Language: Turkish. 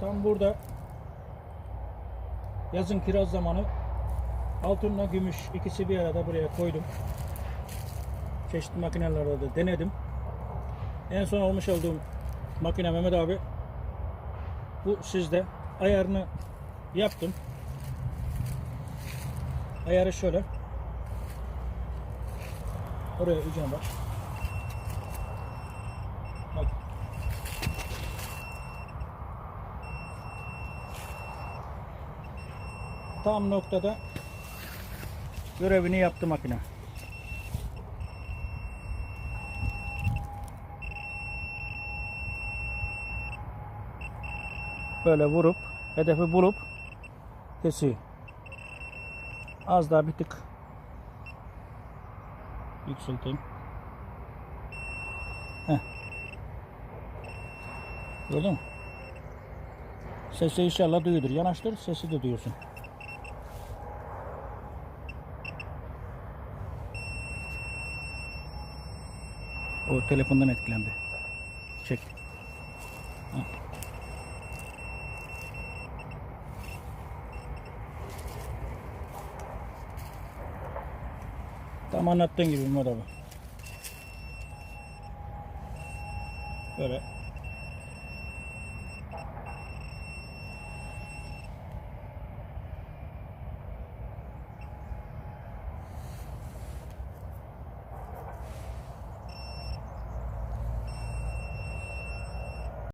Tam burada yazın kiraz zamanı altınla gümüş ikisi bir arada buraya koydum. Çeşitli makinelerde de denedim. En son almış olduğum makine Mehmet abi bu sizde ayarını yaptım. Ayarı şöyle. Oraya ucuna. Bak. Tam noktada görevini yaptı makine. Böyle vurup hedefi bulup kesiyor. Az daha bir tık yükselteyim. Gördün mü? Sesi inşallah duyuyordur. Yanaştır sesi de duyuyorsun. O telefondan etkilendi. Çek. Tam anlattığın gibi Murat abi. Böyle